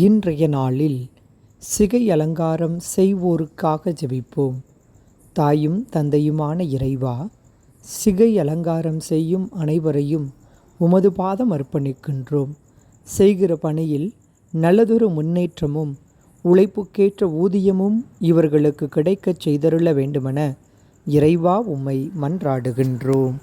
இன்றைய நாளில் சிகை அலங்காரம் செய்வோருக்காக ஜெபிப்போம். தாயும் தந்தையுமான இறைவா சிகை அலங்காரம் செய்யும் அனைவரையும் உமது பாதம் அர்ப்பணிக்கின்றோம். செய்கிற பணியில் நல்லதொரு முன்னேற்றமும் உழைப்புக்கேற்ற ஊதியமும் இவர்களுக்கு கிடைக்கச் செய்தருள வேண்டுமென இறைவா உம்மை மன்றாடுகின்றோம்.